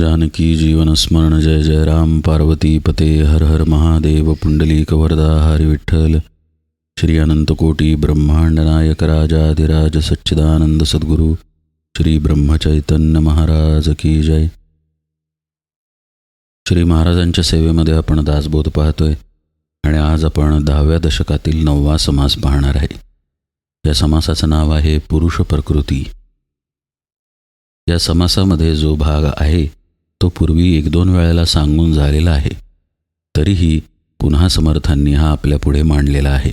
जानकी जीवनस्मरण जय जय राम। पार्वती पते हर हर महादेव। पुंडलीक वरदा हरी विठ्ठल। श्री अनंतकोटी ब्रह्मांड नायक राजाधिराज सच्चिदानंद सद्गुरू। श्री ब्रह्मचैतन्य महाराज की जय। श्री महाराजांच्या सेवेमध्ये आपण दासबोध पाहतोय आणि आज आपण दहाव्या दशकातील नववा समास पाहणार आहे. या समासाचं नाव आहे पुरुष प्रकृती. या समासामध्ये जो भाग आहे तो पूर्वी एक दोन वेळेला सांगून झालेला आहे. तरीही पुन्हा समर्थांनी हा आपल्यापुढे मांडलेला आहे.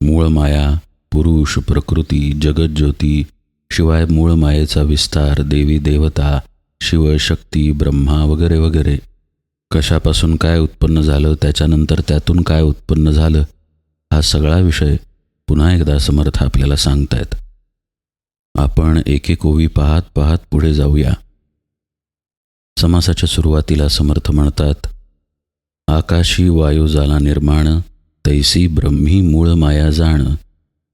मूळ माया पुरुष प्रकृती जगज्योती शिवाय मूळ मायेचा विस्तार देवी देवता शिवशक्ती ब्रह्मा वगैरे वगैरे. कशापासून काय उत्पन्न झालं त्याच्यानंतर त्यातून काय उत्पन्न झालं हा सगळा विषय पुन्हा एकदा समर्थ आपल्याला सांगतायत. आपण एक एक ओवी पाहत पाहत पुढे जाऊया. समासाच्या सुरुवातीला समर्थ म्हणतात आकाशी वायू झाला निर्माण तैसी ब्रह्मी मूळ माया जाण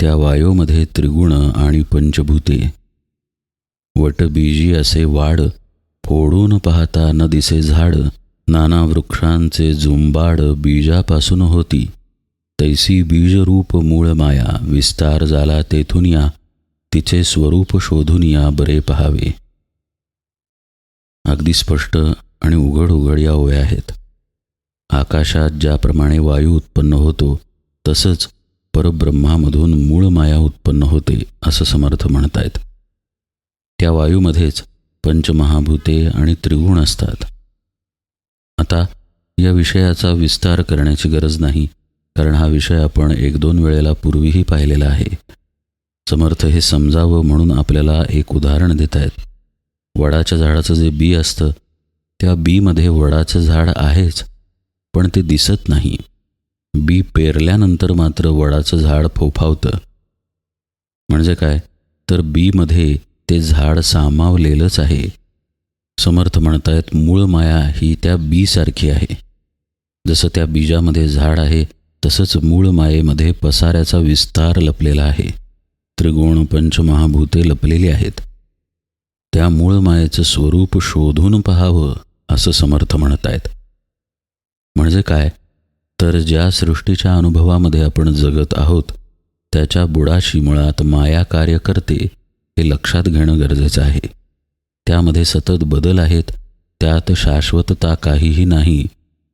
त्या वायूमध्ये त्रिगुण आणि पंचभूते. वटबीजी असे वाड फोडून पाहता न दिसे झाड नाना वृक्षांचे झुंबाड बीजापासून होती. तैसी बीजरूप मूळ माया विस्तार झाला तेथून या तिचे स्वरूप शोधून या बरे पहावे. अगदी स्पष्ट आणि उघड उघड या ओव्या आहेत. आकाशात ज्याप्रमाणे वायू उत्पन्न होतो तसंच परब्रह्मामधून मूळ माया उत्पन्न होते असं समर्थ म्हणतायत. त्या वायूमध्येच पंचमहाभूते आणि त्रिगुण असतात. आता या विषयाचा विस्तार करण्याची गरज नाही कारण हा विषय आपण एक दोन वेळेला पूर्वीही पाहिलेला आहे. समर्थ हे समजावं म्हणून आपल्याला एक उदाहरण देत आहेत वडाच्या झाडाचं जे बी असतं त्या बीमध्ये वडाचं झाड आहेच पण ते दिसत नाही. बी पेरल्यानंतर मात्र वडाचं झाड फोफावतं. म्हणजे काय? तर बीमध्ये ते झाड सामावलेलंच आहे. समर्थ म्हणतायत मूळ माया ही त्या बीसारखी आहे. जसं त्या बीजामध्ये झाड आहे तसंच मूळ मायेमध्ये पसाऱ्याचा विस्तार लपलेला आहे. त्रिगुण पंचमहाभूते लपलेली आहेत. त्या मूळ मायेचं स्वरूप शोधून पहावं असं समर्थ म्हणत आहेत म्हणजे काय? तर ज्या सृष्टीच्या अनुभवामध्ये आपण जगत आहोत त्याच्या बुडाशी मुळात माया कार्य करते हे लक्षात घेणं गरजेचं आहे. त्यामध्ये सतत बदल आहेत त्यात शाश्वतता काहीही नाही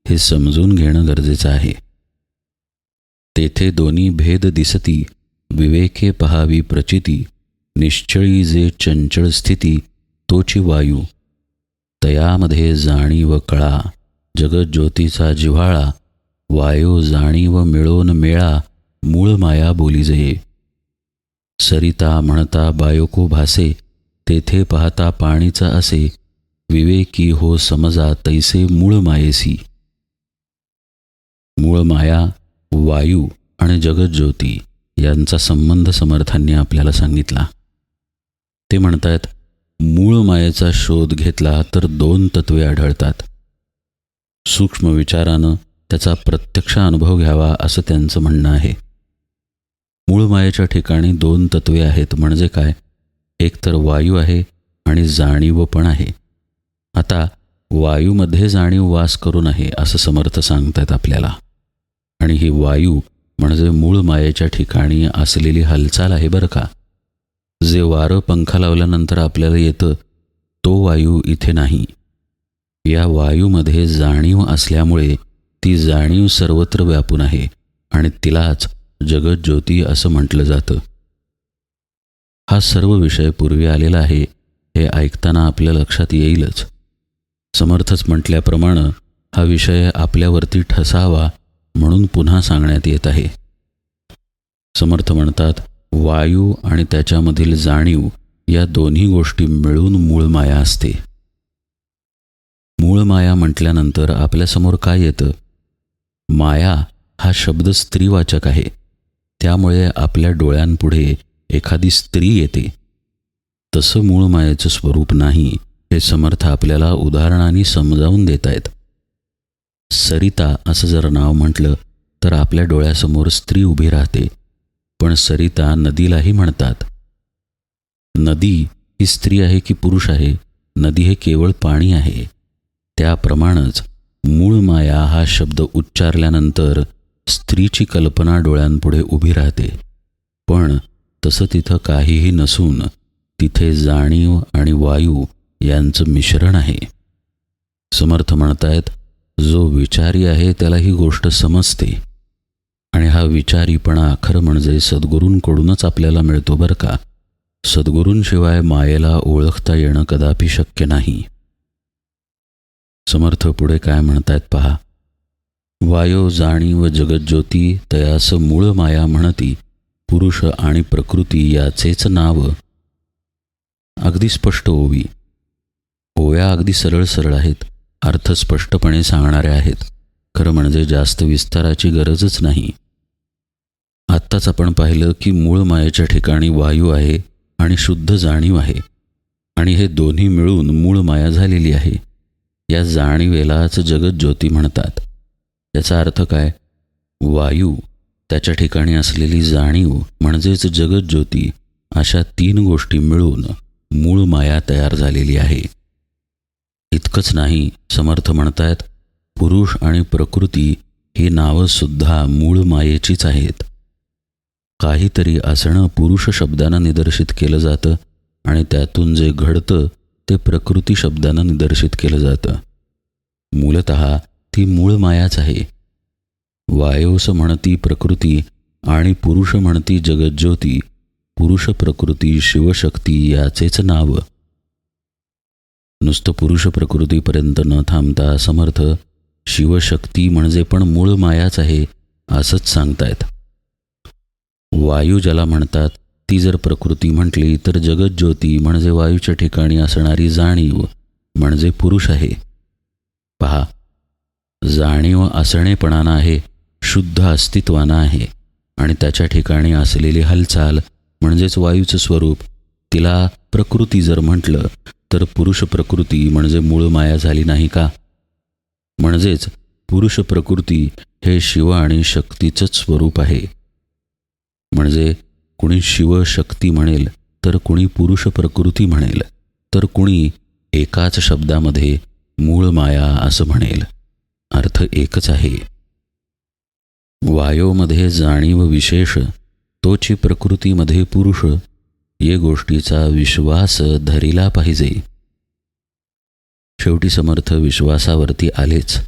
हे समजून घेणं गरजेचं आहे. तेथे दोन्ही भेद दिसती विवेके पहावी प्रचिती निश्चळी जे चंचळ स्थिती तोची वायू. तयामध्ये जाणीव कळा जगज्योतीचा जिव्हाळा. वायू जाणीव मिळोन मेळा मूळ माया बोली जे. सरिता म्हणता बायोको भासे तेथे पाहता पाणीचा असे. विवेकी हो समजा तैसे मूळ मायेसी. मूळ माया वायू आणि जगज्योती यांचा संबंध समर्थांनी आपल्याला सांगितला. ते म्हणतायत मूळ मायेचा शोध घेतला तर दोन तत्वे आढळतात. सूक्ष्म विचारानं त्याचा प्रत्यक्ष अनुभव घ्यावा असं त्यांचं म्हणणं आहे. मूळ मायेच्या ठिकाणी दोन तत्वे आहेत म्हणजे काय? एक तर वायू आहे आणि जाणीव पण आहे. आता वायूमध्ये जाणीव वास करू नये असं समर्थ सांगतायत आपल्याला. आणि ही वायू म्हणजे मूळ मायेच्या ठिकाणी असलेली हालचाल आहे बरं का? जे वारं पंखा लावल्यानंतर आपल्याला येतं तो वायू इथे नाही. या वायूमध्ये जाणीव असल्यामुळे ती जाणीव सर्वत्र व्यापून आहे आणि तिलाच जगज्योती असं म्हटलं जातं. हा सर्व विषय पूर्वी आलेला आहे हे ऐकताना आपल्या लक्षात येईलच. समर्थच म्हटल्याप्रमाणे हा विषय आपल्यावरती ठसावा म्हणून पुन्हा सांगण्यात येत आहे. समर्थ म्हणतात वायू आणि त्याच्यामधील जाणीव या दोन्ही गोष्टी मिळून मूळ माया असते. मूळ माया म्हटल्यानंतर आपल्यासमोर काय येतं? माया हा शब्द स्त्रीवाचक आहे. त्यामुळे आपल्या डोळ्यांपुढे एखादी स्त्री येते. तसं मूळ मायेचं स्वरूप नाही हे समर्थ आपल्याला उदाहरणाने समजावून देत आहेत सरिता असं जर नाव म्हटलं तर आपल्या डोळ्यासमोर स्त्री उभी राहते. पण सरिता नदीलाही म्हणतात नदी ही स्त्री आहे की पुरुष आहे? नदी हे केवळ पाणी आहे. त्याप्रमाणेच मूळ माया हा शब्द उच्चारल्यानंतर स्त्रीची कल्पना डोळ्यांपुढे उभी राहते. पण तसं तिथं काहीही नसून तिथे जाणीव आणि वायू यांचं मिश्रण आहे. समर्थ म्हणतायत जो विचारी आहे त्याला ही गोष्ट समजते. आणि हा विचारीपणा खरं म्हणजे सद्गुरूंकडूनच आपल्याला मिळतो बरं का? सद्गुरूंशिवाय मायेला ओळखता येणं कदापि शक्य नाही. समर्थ पुढे काय म्हणतायत पहा. वायो जाणीव जगज्योती तयास मूळ माया म्हणती पुरुष आणि प्रकृती याचेच नाव. अगदी स्पष्ट ओवी. ओव्या अगदी सरळ सरळ आहेत अर्थ स्पष्टपणे सांगणाऱ्या आहेत. खरं म्हणजे जास्त विस्ताराची गरजच नाही. आत्ताच आपण पाहिलं की मूळ मायेच्या ठिकाणी वायू आहे आणि शुद्ध जाणीव आहे. आणि हे दोन्ही मिळून मूळ माया झालेली आहे. या जाणीवेलाच जगज्योती म्हणतात. याचा अर्थ काय? वायू त्याच्या ठिकाणी असलेली जाणीव म्हणजेच जगज्योती अशा तीन गोष्टी मिळून मूळ माया तयार झालेली आहे. इतकंच नाही समर्थ म्हणतायत पुरुष आणि प्रकृती ही नावंसुद्धा मूळ मायेचीच आहेत. काहीतरी असणं पुरुष शब्दानं निदर्शित केलं जातं आणि त्यातून जे घडतं ते प्रकृती शब्दानं निदर्शित केलं जातं. मूलत ती मूळ मायाच आहे. वायोस म्हणती प्रकृती आणि पुरुष म्हणती जगज्योती पुरुष प्रकृती शिवशक्ती याचेच नाव. नुसतं पुरुष प्रकृतीपर्यंत न थांबता समर्थ शिवशक्ती म्हणजे पण मूळ मायाच आहे असंच सांगतायत. वायू ज्याला म्हणतात ती जर प्रकृती म्हटली तर जगज्योती म्हणजे वायूच्या ठिकाणी असणारी जाणीव म्हणजे पुरुष आहे. पहा जाणीव असणेपणानं आहे शुद्ध अस्तित्वानं आहे आणि त्याच्या ठिकाणी असलेली हालचाल म्हणजेच वायूचं स्वरूप तिला प्रकृती जर म्हटलं तर पुरुष प्रकृती म्हणजे मूळ माया झाली नाही का? म्हणजेच पुरुष प्रकृती हे शिव आणि शक्तीचंच स्वरूप आहे. म्हणजे कुणी शिवशक्ती म्हणेल तर कुणी पुरुष प्रकृती म्हणेल तर कुणी एकाच शब्दामध्ये मूळ माया असं म्हणेल. अर्थ एकच आहे. वायोमध्ये जाणीव विशेष तोची प्रकृतीमध्ये पुरुष ये गोष्टीचा विश्वास धरिला पाहिजे. शेवटी समर्थ विश्वासावरती आलेच.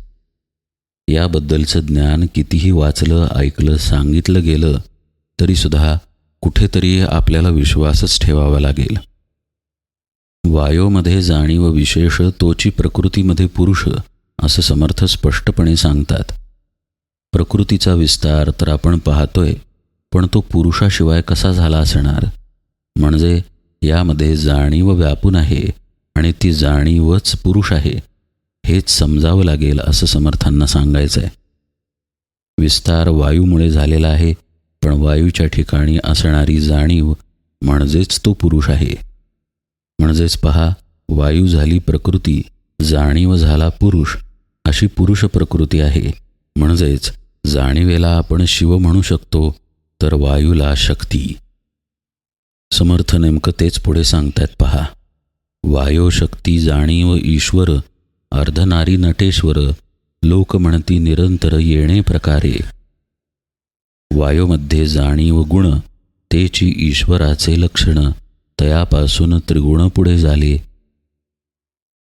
याबद्दलचं ज्ञान कितीही वाचलं ऐकलं सांगितलं गेलं तरीसुद्धा कुठेतरी आपल्याला विश्वासच ठेवावा लागेल. वायोमध्ये जाणीव विशेष तोची प्रकृतीमध्ये पुरुष असं समर्थ स्पष्टपणे सांगतात. प्रकृतीचा विस्तार तर आपण पाहतोय पण तो पुरुषाशिवाय कसा झाला असणार? म्हणजे यामध्ये जाणीव व्यापून आहे आणि ती जाणीवच पुरुष आहे हेच समजावं लागेल असं समर्थांना सांगायचं आहे विस्तार वायूमुळे झालेला आहे पण वायूच्या ठिकाणी असणारी जाणीव म्हणजेच तो पुरुष आहे. म्हणजेच पहा वायू झाली प्रकृती जाणीव झाला पुरुष अशी पुरुष प्रकृती आहे. म्हणजेच जाणीवेला आपण शिव म्हणू शकतो तर वायूला शक्ती. समर्थ नेमकं तेच पुढे सांगतायत पहा. वायो शक्ती जाणीव ईश्वर अर्धनारी नटेश्वर लोक म्हणती निरंतर येणे प्रकारे. वायोमध्ये जाणीव गुण तेची ईश्वराचे लक्षण तयापासून त्रिगुण पुढे झाले.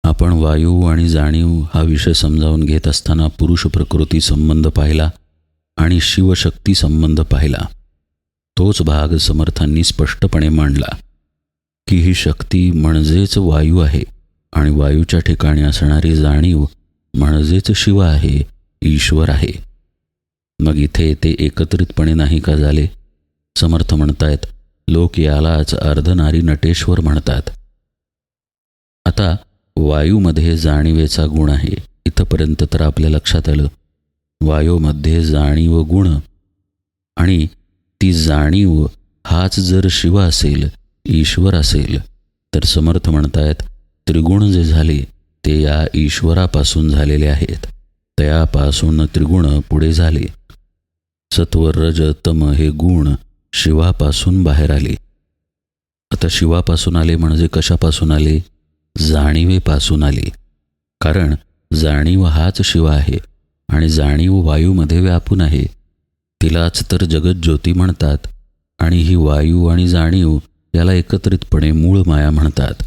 आपण वायू आणि जाणीव हा विषय समजावून घेत असताना पुरुष प्रकृती संबंध पाहिला आणि शिवशक्ती संबंध पाहिला. तोच भाग समर्थांनी स्पष्टपणे मांडला की ही शक्ती म्हणजेच वायू आहे आणि वायूच्या ठिकाणी असणारी जाणीव म्हणजेच शिव आहे ईश्वर आहे. मग इथे ते एकत्रितपणे नाही का झाले? समर्थ म्हणतायत लोक यालाच अर्धनारी नटेश्वर म्हणतात. आता वायूमध्ये जाणीवेचा गुण आहे. इथंपर्यंत तर आपल्या लक्षात आलं. वायूमध्ये जाणीव गुण. आणि ती जाणीव हाच जर शिव असेल ईश्वर असेल तर समर्थ म्हणतायत त्रिगुण जे झाले ते या ईश्वरापासून झालेले आहेत. त्यापासून त्रिगुण पुढे झाले. सत्व रज तम हे गुण शिवापासून बाहेर आले. आता शिवापासून आले म्हणजे कशापासून आले? जाणीवेपासून आले. कारण जाणीव हाच शिव आहे आणि जाणीव वायूमध्ये व्यापून आहे. तिलाच तर जगज्योती म्हणतात आणि ही वायू आणि जाणीव याला एकत्रितपणे मूळ माया म्हणतात.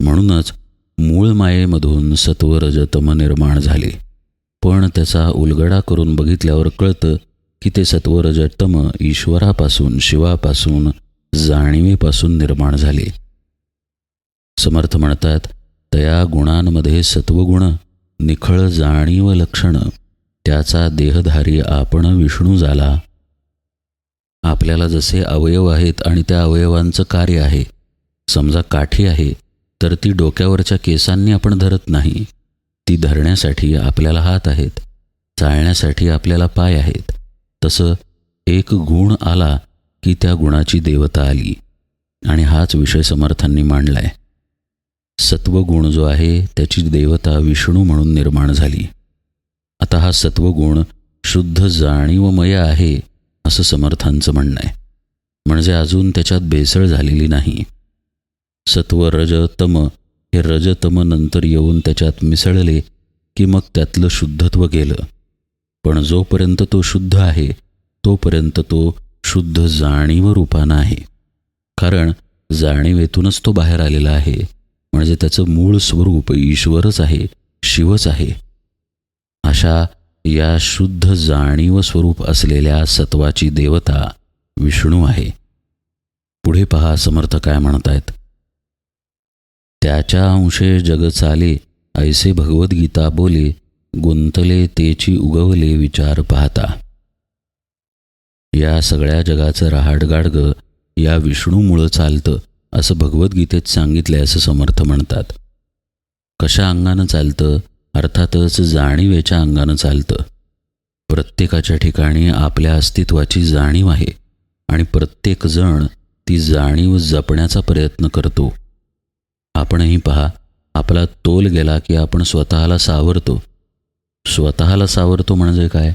म्हणूनच मूळ मायेमधून सत्व रजतम निर्माण झाले. पण त्याचा उलगडा करून बघितल्यावर कळतं की ते सत्व रजतम ईश्वरापासून शिवापासून जाणीवेपासून निर्माण झाले. समर्थ म्हणतात तया गुणांमध्ये सत्वगुण निखळ जाणीव लक्षण त्याचा देहधारी आपण विष्णू झाला. आपल्याला जसे अवयव आहेत आणि त्या अवयवांचं कार्य आहे समजा काठी आहे तर ती डोक्यावरच्या केसांनी आपण धरत नाही. ती धरण्यासाठी आपल्याला हात आहेत चालण्यासाठी आपल्याला पाय आहेत. तसं एक गुण आला की त्या गुणाची देवता आली. आणि हाच विषय समर्थांनी मांडलाय. सत्वगुण जो आहे त्याची देवता विष्णू म्हणून निर्माण झाली. आता हा सत्वगुण शुद्ध जाणीवमय आहे असं समर्थांचं म्हणणं आहे. म्हणजे अजून त्याच्यात भेसळ झालेली नाही. सत्व रज तम हे रजतम नंतर येऊन त्याच्यात मिसळले की मग त्यातलं शुद्धत्व गेलं. पण जोपर्यंत तो शुद्ध आहे तोपर्यंत तो शुद्ध जाणीव रूपानं आहे. कारण जाणीवेतूनच तो बाहेर आलेला आहे. म्हणजे त्याचं मूळ स्वरूप ईश्वरच आहे शिवच आहे. अशा या शुद्ध जाणीव स्वरूप असलेल्या सत्वाची देवता विष्णू आहे. पुढे पहा समर्थ काय म्हणतायत. त्याच्या अंशे जग चाले ऐसे भगवद्गीता बोले गुंतले तेची उगवले विचार पाहता. या सगळ्या जगाचं रहाडगाडगं या विष्णूमुळं चालतं असं भगवद्गीतेत सांगितलंय असं समर्थ म्हणतात. कशा अंगानं चालतं? अर्थातच जाणीवेच्या अंगानं चालतं. प्रत्येकाच्या ठिकाणी आपल्या अस्तित्वाची जाणीव आहे आणि प्रत्येकजण ती जाणीव जपण्याचा प्रयत्न करतो. आपणही पहा आपला तोल गेला की आपण स्वतःला सावरतो. स्वतःला सावरतो म्हणजे काय?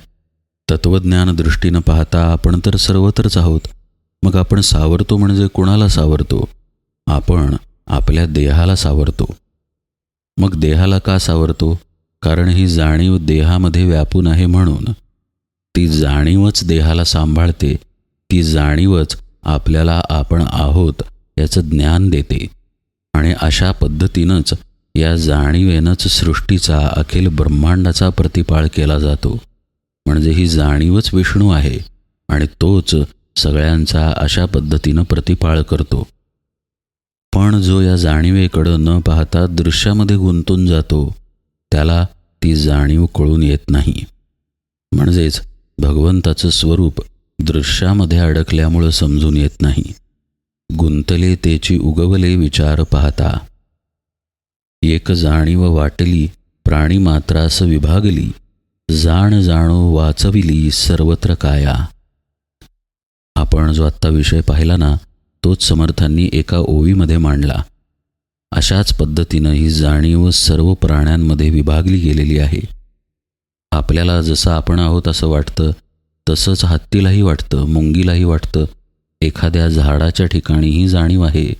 तत्त्वज्ञान दृष्टीनं पाहता आपण तर सर्वत्रच आहोत. मग आपण सावरतो म्हणजे कुणाला सावरतो? आपण आपल्या देहाला सावरतो. मग देहाला का सावरतो? कारण ही जाणीव देहामध्ये व्यापून आहे म्हणून. ती जाणीवच देहाला सांभाळते. ती जाणीवच आपल्याला आपण आहोत याचं ज्ञान देते. आणि अशा पद्धतीनंच या जाणीवेनंच सृष्टीचा अखिल ब्रह्मांडाचा प्रतिपाळ केला जातो. म्हणजे ही जाणीवच विष्णू आहे आणि तोच सगळ्यांचा अशा पद्धतीनं प्रतिपाळ करतो. पण जो या जाणीवेकडं न पाहता दृश्यामध्ये गुंतून जातो त्याला ती जाणीव कळून येत नाही. म्हणजेच भगवंताचं स्वरूप दृश्यामध्ये अडकल्यामुळं समजून येत नाही. गुंतले तेची उगवले विचार पाहता एक जाणीव वाटली प्राणी मात्रास विभागली जाण जाणो वाचविली सर्वत्र काया. आपण जो आत्ता विषय पाहिला ना तोच समर्थांनी एका ओवीमध्ये मांडला. अशाच पद्धतीनं ही जाणीव सर्व प्राण्यांमध्ये विभागली गेलेली आहे. आपल्याला जसं आपण आहोत असं वाटतं तसंच हत्तीलाही वाटतं मुंगीलाही वाटतं. एखाद्या झाडाच्या ठिकाणी ही जाणीव आहे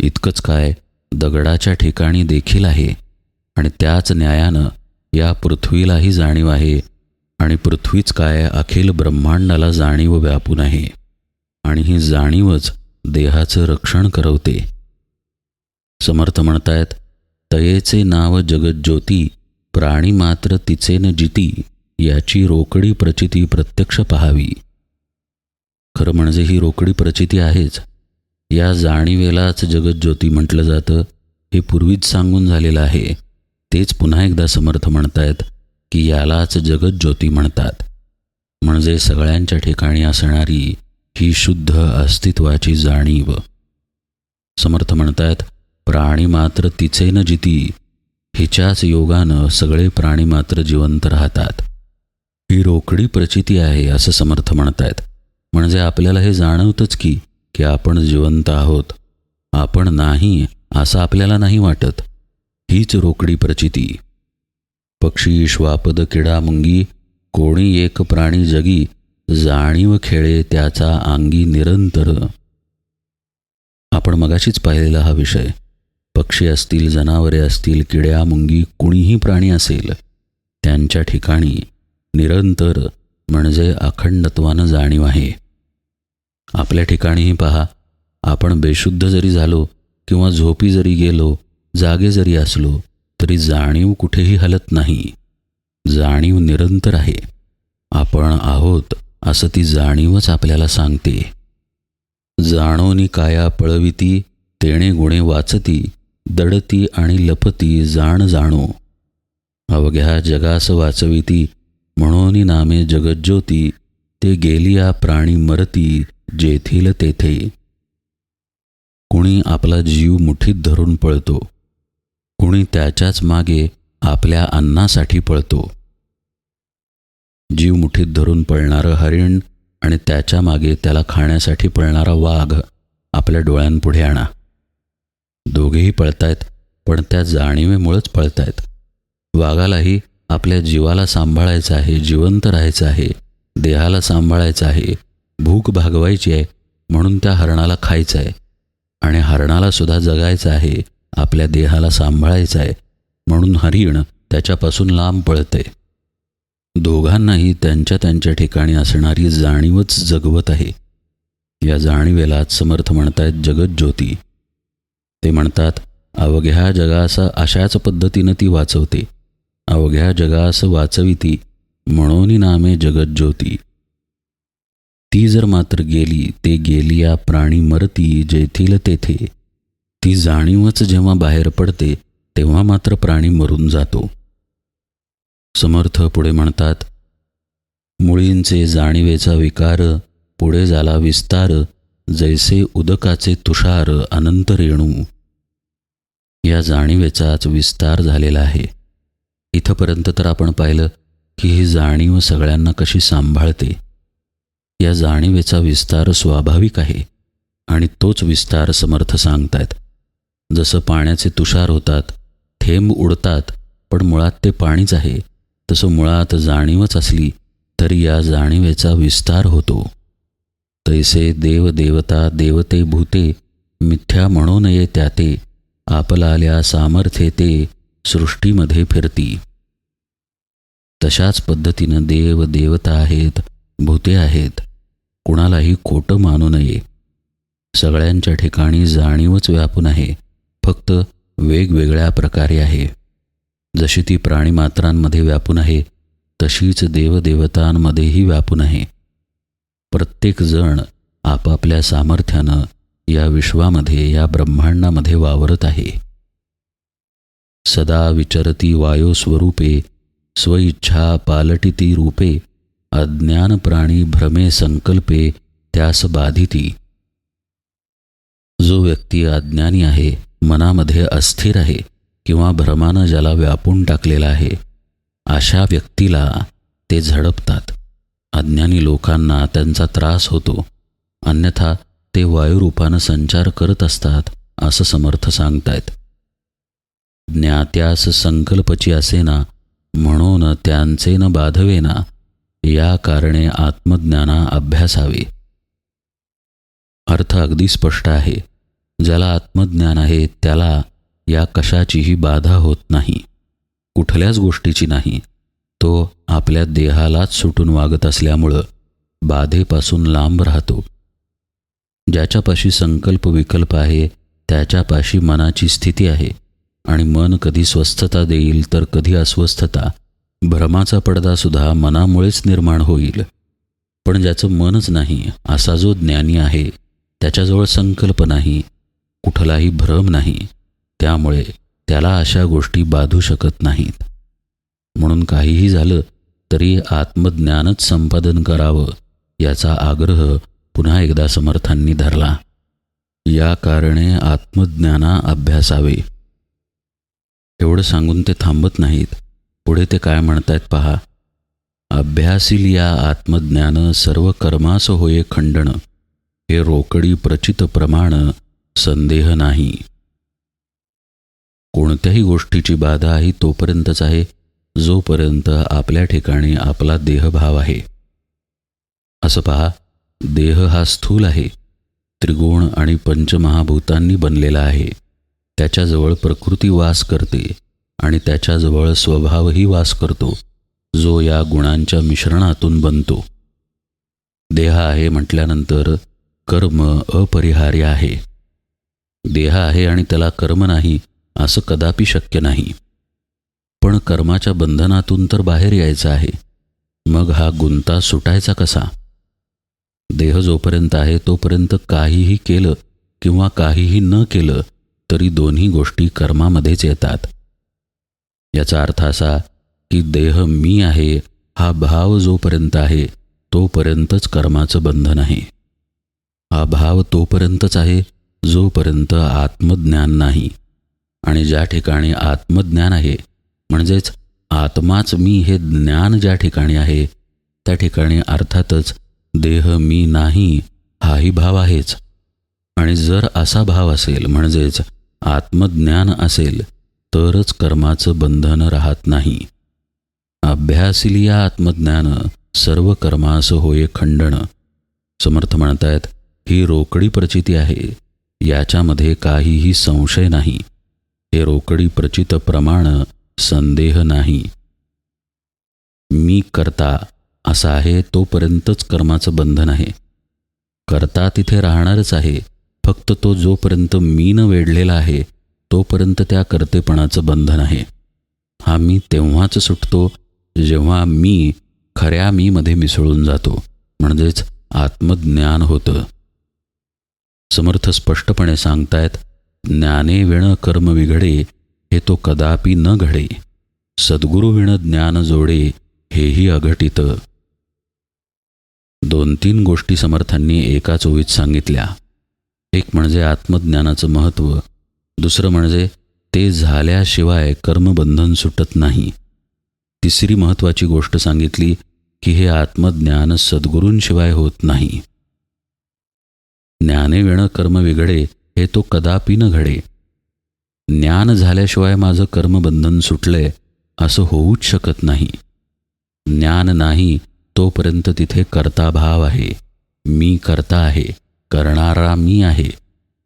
इतकंच काय? दगडाच्या ठिकाणी देखील आहे आणि त्याच न्यायानं या पृथ्वीलाही जाणीव आहे आणि पृथ्वीच काय अखिल ब्रह्मांडाला जाणीव व्यापून आहे आणि ही जाणीवच देहाचं रक्षण करवते. समर्थ म्हणतायत तयेचे नाव जगज्योती प्राणी मात्र तिचे न जिती याची रोकडी प्रचिती प्रत्यक्ष पहावी. खरं म्हणजे ही रोकडी प्रचिती आहेच. या जाणीवेलाच जगज्योती म्हटलं जातं हे पूर्वीच सांगून झालेलं आहे. तेच पुन्हा एकदा समर्थ म्हणतायत की यालाच जगज्योती म्हणतात. म्हणजे सगळ्यांच्या ठिकाणी असणारी ही शुद्ध अस्तित्वाची जाणीव. समर्थ म्हणतायत प्राणी मात्र तिचे न जिती हिच्याच योगानं सगळे प्राणी मात्र जिवंत राहतात. ही रोकडी प्रचिती आहे असं समर्थ म्हणतायत. म्हणजे आपल्याला हे जाणवतंच की की आपण जिवंत आहोत. आपण नाही असं आपल्याला नाही वाटत. हीच रोकडी प्रचिती. पक्षी श्वापद किडा मुंगी कोणी एक प्राणी जगी जाणीव खेळे त्याचा अंगी निरंतर. आपण मगाशीच पाहिलेला हा विषय. पक्षी असतील जनावरे असतील किड्या मुंगी कुणीही प्राणी असेल त्यांच्या ठिकाणी निरंतर म्हणजे अखंडत्वानं जाणीव आहे. आपल्या ठिकाणीही पहा. आपण बेशुद्ध जरी झालो किंवा झोपी जरी गेलो जागे जरी असलो तरी जाणीव कुठेही हलत नाही. जाणीव निरंतर आहे. आपण आहोत असं ती जाणीवच आपल्याला सांगते. जाणोनी काया पळविती तेणे गुणे वाचती दडती आणि लपती जाण जाणो. अवघ्या जगास वाचविती म्हणून नामे जगज्योती ते गेलिया प्राणी मरती जेथील तेथे कुणी आपला जीव मुठीत धरून पळतो. कुणी त्याच्याच मागे आपल्या अन्नासाठी पळतो. जीव मुठीत धरून पळणारं हरिण आणि त्याच्यामागे त्याला खाण्यासाठी पळणारा वाघ आपल्या डोळ्यांपुढे आणा. दोघेही पळतायत पण त्या जाणीवेमुळंच पळतायत. वाघालाही आपल्या जीवाला सांभाळायचं आहे जिवंत राहायचं आहे देहाला सांभाळायचं आहे भूक भागवायची आहे म्हणून त्या हरणाला खायचं आहे. आणि हरणाला सुद्धा जगायचं आहे आपल्या देहाला सांभाळायचं आहे म्हणून हरिण त्याच्यापासून लांब पळते. दोघांनाही त्यांच्या त्यांच्या ठिकाणी असणारी जाणीवच जगवत आहे. या जाणीवेला समर्थ म्हणतायत जगज्योती. ते म्हणतात अवघ्या जगास अशाच पद्धतीनं ती वाचवते. अवघ्या जगास वाचविती म्हणून नामे जगज्योती. ती जर मात्र गेली ते गेली या प्राणी मरती जेथील तेथे. ती जाणीवच जेव्हा बाहेर पडते तेव्हा मात्र प्राणी मरून जातो. समर्थ पुढे म्हणतात मुळींचे जाणीवेचा विकार पुढे झाला विस्तार जैसे उदकाचे तुषार अनंत रेणू. या जाणीवेचाच विस्तार झालेला आहे. इथंपर्यंत तर आपण पाहिलं की ही जाणीव सगळ्यांना कशी सांभाळते. या जाणीवेचा विस्तार स्वाभाविक आहे आणि तोच विस्तार समर्थ सांगतायत. जसं पाण्याचे तुषार होतात थेंब उडतात पण मुळात ते पाणीच आहे तसं मुळात जाणीवच असली तरी या जाणीवेचा विस्तार होतो. तैसे देव देवता देवते भूते मिथ्या म्हणू नये त्याते आपलाल्या सामर्थ्ये ते सृष्टीमध्ये फिरती. तशाच पद्धतीनं देव देवता आहेत भूते आहेत. कुणालाही खोटं मानू नये. सगळ्यांच्या ठिकाणी जाणीवच व्यापून आहे. फक्त वेगवेगळ्या प्रकारे आहे. जशी ती प्राणीमात्रांमध्ये व्यापून आहे तशीच देवदेवतांमध्येही व्यापून आहे. प्रत्येकजण आपापल्या सामर्थ्यानं या विश्वामध्ये या ब्रह्मांडामध्ये वावरत आहे. सदा विचरती वायुस्वरूपे स्वइच्छा पालटिती रूपे अज्ञान प्राणी भ्रमे संकल्पे त्यास बाधिती. जो व्यक्ती अज्ञानी आहे मनामध्ये अस्थिर आहे किंवा भ्रमानं ज्याला व्यापून टाकलेला आहे अशा व्यक्तीला ते झडपतात. अज्ञानी लोकांना त्यांचा त्रास होतो. अन्यथा ते वायुरूपानं संचार करत असतात असं समर्थ सांगतायत. ज्ञात्यास संकल्पची असेना म्हणून त्यांचे न बाधवेना या कारणे आत्मज्ञाना अभ्यासावे. अर्थ अगदी स्पष्ट आहे. ज्याला आत्मज्ञान आहे त्याला या कशाचीही बाधा होत नाही. कुठल्याच गोष्टीची नाही. तो आपल्या देहालाच सुटून वागत असल्यामुळं बाधेपासून लांब राहतो. ज्याच्यापाशी संकल्प विकल्प आहे त्याच्यापाशी मनाची स्थिती आहे. आणि मन कधी स्वस्थता देईल तर कधी अस्वस्थता. भ्रमाचा पडदासुद्धा मनामुळेच निर्माण होईल. पण ज्याचं मनच नाही असा जो ज्ञानी आहे त्याच्याजवळ संकल्प नाही कुठलाही भ्रम नाही त्यामुळे त्याला अशा गोष्टी बाधू शकत नाहीत. म्हणून काहीही झालं तरी आत्मज्ञानच संपादन करावं याचा आग्रह पुन्हा एकदा समर्थांनी धरला. या कारणे आत्मज्ञाना अभ्यासावे. एवढं सांगून ते थांबत नाहीत. पुढे ते काय म्हणतायत पहा? अभ्यासील या आत्मज्ञान सर्व कर्मास होये खंडण हे रोकडी प्रचित प्रमाण संदेह नाही. कोणत्याही गोष्टीची बाधा ही तोपर्यंतच आहे जोपर्यंत आपल्या ठिकाणी आपला देहभाव आहे. असं पहा देह हा स्थूल आहे त्रिगुण आणि पंचमहाभूतांनी बनलेला आहे त्याच्याजवळ प्रकृती वास करते. आणि त्याच्याजवळ स्वभावही वास करतो जो या गुणांच्या मिश्रणातून बनतो. देह आहे म्हटल्यानंतर कर्म अपरिहार्य आहे. देह आहे आणि त्याला कर्म नाही असं कदापि शक्य नाही. पण कर्माच्या बंधनातून तर बाहेर यायचं आहे मग हा गुंता सुटायचा कसा? देह जोपर्यंत आहे तोपर्यंत काहीही केलं किंवा काहीही न केलं तरी दोन्ही गोष्टी कर्मामध्येच येतात. याचा अर्थ असा की देह मी आहे हा भाव जोपर्यंत आहे तोपर्यंतच कर्माचं बंधन आहे. हा भाव तोपर्यंतच आहे जोपर्यंत आत्मज्ञान नाही. आणि ज्या ठिकाणी आत्मज्ञान आहे म्हणजेच आत्माच मी हे ज्ञान ज्या ठिकाणी आहे त्या ठिकाणी अर्थातच देह मी नाही हाही भाव आहेच. आणि जर असा भाव असेल म्हणजेच आत्मज्ञान असेल तरच कर्माचं बंधन राहत नाही. अभ्यासिलिया आत्मज्ञान सर्व कर्मास होय खंडण समर्थ म्हणतायत ही रोकडी प्रचिती आहे. याच्यामध्ये काहीही संशय नाही. हे रोकडी प्रचित प्रमाण संदेह नाही. मी करता असा आहे तोपर्यंतच कर्माचं बंधन आहे. करता तिथे राहणारच आहे. फक्त तो जोपर्यंत मीन वेढलेला आहे तोपर्यंत त्या कर्तेपणाचं बंधन आहे. हा मी तेव्हाच सुटतो जेव्हा मी खऱ्या मीमध्ये मिसळून जातो. म्हणजेच आत्मज्ञान होतं. समर्थ स्पष्टपणे सांगतायत ज्ञाने विण कर्म विघडे हे तो कदापि न घडे. सद्गुरु विण ज्ञान जोडे हेही अघटित. दोन तीन गोष्टी समर्थांनी एकाच ओळीत सांगितल्या. एक म्हणजे आत्मज्ञानाचं महत्त्व दुसरं म्हणजे ते झाल्याशिवाय कर्मबंधन सुटत नाही. तिसरी महत्त्वाची गोष्ट सांगितली की हे आत्मज्ञान सद्गुरूंशिवाय होत नाही. ज्ञाने वेणं कर्म विघडे हे तो कदापि न घडे. ज्ञान झाल्याशिवाय माझं कर्मबंधन सुटलंय असं होऊच शकत नाही. ज्ञान नाही तोपर्यंत तिथे कर्ताभाव आहे. मी करता आहे करणारा मी आहे.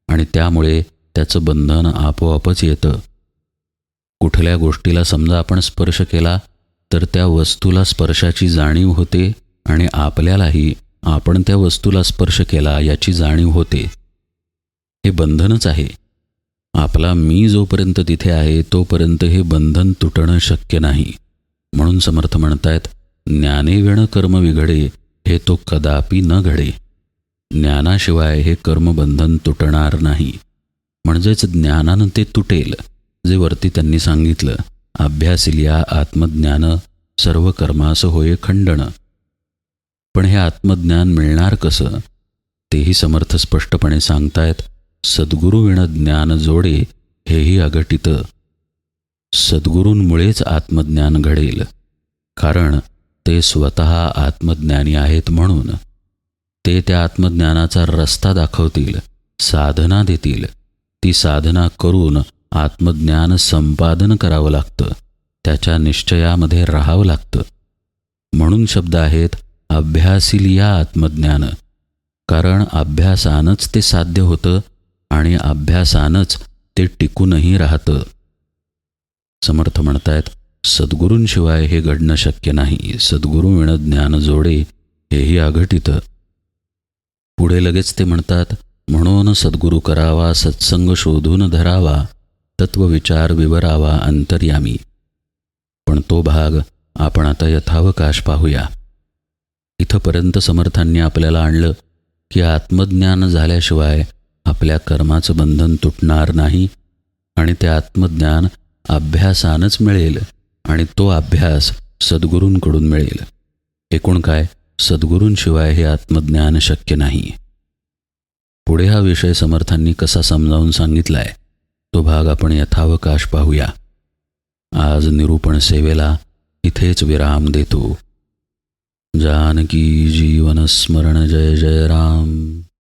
आणि त्यामुळे त्याचं बंधन आपोआपच येतं. कुठल्या गोष्टीला समजा आपण स्पर्श केला तर त्या वस्तूला स्पर्शाची जाणीव होते आणि आपल्यालाही आपण त्या वस्तूला स्पर्श केला याची जाणीव होते. हे बंधनच आहे. आपला मी जोपर्यंत तिथे आहे तोपर्यंत हे बंधन तुटणं शक्य नाही. म्हणून समर्थ म्हणतायत ज्ञानेवेण कर्म विघडे हे तो कदापि न घडे. ज्ञानाशिवाय हे कर्मबंधन तुटणार नाही. म्हणजेच ज्ञानानं ते तुटेल जे वरती त्यांनी सांगितलं. अभ्यासिलिया आत्मज्ञान सर्व कर्मास होय खंडण पण हे आत्मज्ञान मिळणार कसं? तेही समर्थ स्पष्टपणे सांगतायत सद्गुरुविण ज्ञान जोडे हेही अघटित. सद्गुरूंमुळेच आत्मज्ञान घडेल कारण ते स्वतः आत्मज्ञानी आहेत म्हणून. ते त्या आत्मज्ञानाचा रस्ता दाखवतील साधना देतील. ती साधना करून आत्मज्ञान संपादन करावं लागतं. त्याच्या निश्चयामध्ये राहावं लागतं. म्हणून शब्द आहेत अभ्यासिलिया आत्मज्ञान. कारण अभ्यासानंच ते साध्य होतं आणि अभ्यासानंच ते टिकूनही राहतं. समर्थ म्हणतायत सद्गुरूंशिवाय हे घडणं शक्य नाही. सद्गुरू विण ज्ञान जोडे हेही अघटित. पुढे लगेच ते म्हणतात म्हणून सद्गुरू करावा सत्संग शोधून धरावा तत्वविचार विवरावा अंतर्यामी. पण तो भाग आपण आता यथावकाश पाहूया. इथंपर्यंत समर्थांनी आपल्याला आणलं की आत्मज्ञान झाल्याशिवाय आपल्या कर्माचं बंधन तुटणार नाही आणि ते आत्मज्ञान अभ्यासानंच मिळेल आणि तो अभ्यास सद्गुरूंकडून मिळेल. एकूण काय? सद्गुरूंशिवाय हे आत्मज्ञान शक्य नाही. पुढे हा विषय समर्थांनी कसा समजावून सांगितलाय तो भाग आपण यथावकाश पाहूया. आज निरूपण सेवेला इथेच विराम देतो. जानकी जीवन स्मरण जय जय राम.